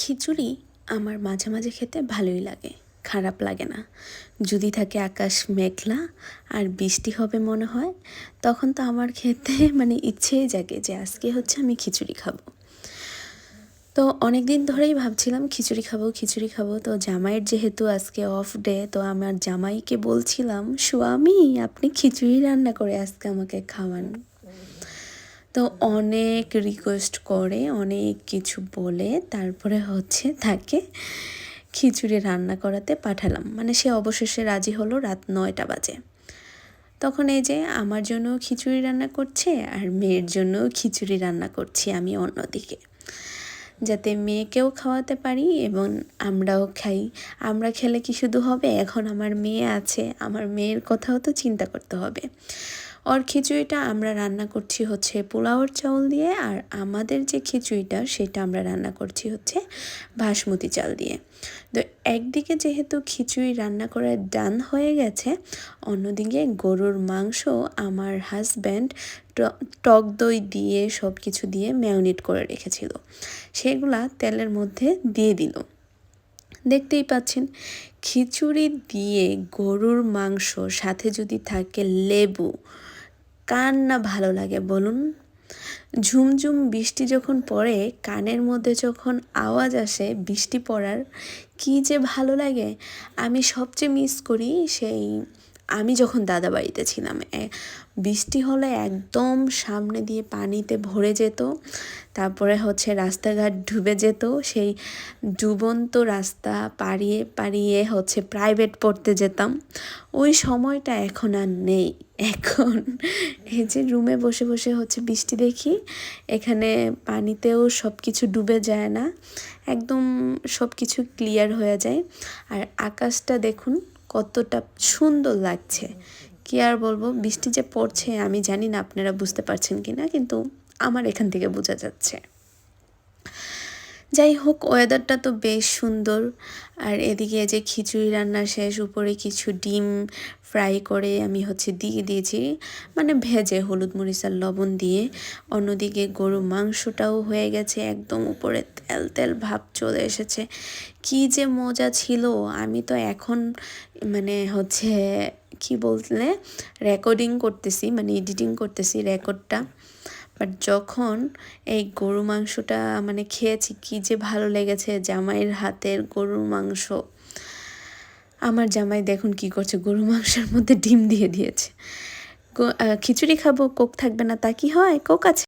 খিচুড়ি আমার মাঝে মাঝে খেতে ভালোই লাগে, খারাপ লাগে না। যদি থাকে আকাশ মেঘলা আর বৃষ্টি হবে মনে হয়, তখন তো আমার খেতে মানে ইচ্ছেই জাগে যে আজকে হচ্ছে আমি খিচুড়ি খাব। তো অনেক দিন ধরেই ভাবছিলাম খিচুড়ি খাব খিচুড়ি খাব। তো জামাইয়ের যেহেতু আজকে অফ ডে তো আমার জামাইকে বলছিলাম স্বামী আপনি খিচুড়ি রান্না করে আজকে আমাকে খাওয়ান। তো অনেক রিকোয়েস্ট করে, অনেক কিছু বলে, তারপরে হচ্ছে তাকে খিচুড়ি রান্না করাতে পাঠালাম। মানে সে অবশেষে রাজি হলো রাত নয়টা বাজে। তখন এই যে আমার জন্য খিচুড়ি রান্না করছে আর মেয়ের জন্য খিচুড়ি রান্না করছি আমি অন্যদিকে। যাতে মেয়েকেও খাওয়াতে পারি এবং আমরাও খাই। আমরা খেলে কি শুধু হবে? এখন আমার মেয়ে আছে, আমার মেয়ের কথাও তো চিন্তা করতে হবে। ওর খিচুড়িটা আমরা রান্না করছি হচ্ছে পোলাওর চাউল দিয়ে, আর আমাদের যে খিচুড়িটা সেটা আমরা রান্না করছি হচ্ছে বাসমতি চাল দিয়ে। তো একদিকে যেহেতু খিচুড়ি রান্না করে ডান হয়ে গেছে, অন্যদিকে গরুর মাংস আমার হাজব্যান্ড টক দই দিয়ে সব কিছু দিয়ে ম্যারিনেট করে রেখেছিল। সেগুলা তেলের মধ্যে দিয়ে দিল। দেখতেই পাচ্ছেন, খিচুড়ি দিয়ে গরুর মাংস সাথে যদি থাকে লেবু কার না ভালো লাগে, বলুন। ঝুমঝুম বৃষ্টি যখন পড়ে, কানের মধ্যে যখন আওয়াজ আসে বৃষ্টি পড়ার, কি যে ভালো লাগে। আমি সবচেয়ে মিস করি সেই আমি যখন দাদা বাড়িতে ছিলাম বৃষ্টি হলে একদম সামনে দিয়ে পানিতে ভরে যেত, তারপরে হচ্ছে রাস্তাঘাট ডুবে যেত, সেই ডুবন্ত রাস্তা পাড়িয়ে পাড়িয়ে হচ্ছে প্রাইভেট পড়তে যেতাম। ওই সময়টা এখন আর নেই। এখন এই যে রুমে বসে বসে হচ্ছে বৃষ্টি দেখি, এখানে পানিতেও সব কিছু ডুবে যায় না, একদম সব কিছু ক্লিয়ার হয়ে যায়। আর আকাশটা দেখুন কতটা সুন্দর লাগছে। কি আর বলব, বৃষ্টি যে পড়ছে, আমি জানি না আপনারা বুঝতে পারছেন কি না কিন্তু আমার এখান থেকে বোঝা যাচ্ছে। যাই হোক ওয়েদারটা তো বেশ সুন্দর। আর এদিকে যে খিচুড়ি রান্না শেষ, উপরে কিছু ডিম ফ্রাই করে আমি হচ্ছে দিয়ে দিয়েছি। মানে ভেজে হলুদ মরিচ আর লবণ দিয়ে। অন্যদিকে গরু মাংসটাও হয়ে গেছে একদম উপরে, তেল তেল ভাব চলে এসেছে। কি যে মজা ছিল, আমি তো এখন মানে হচ্ছে কি বললে রেকর্ডিং করতেছি মানে এডিটিং করতেছি রেকর্ডটা বাট যখন এই গরু মাংসটা মানে খেয়েছি, কি যে ভালো লেগেছে জামাইয়ের হাতের গরুর মাংস। আমার জামাই দেখুন কি করছে গরু মাংসের মধ্যে ডিম দিয়ে দিয়েছে। খিচুড়ি খাব, কোক থাকবে না, তা কি হয়? কোক আছে।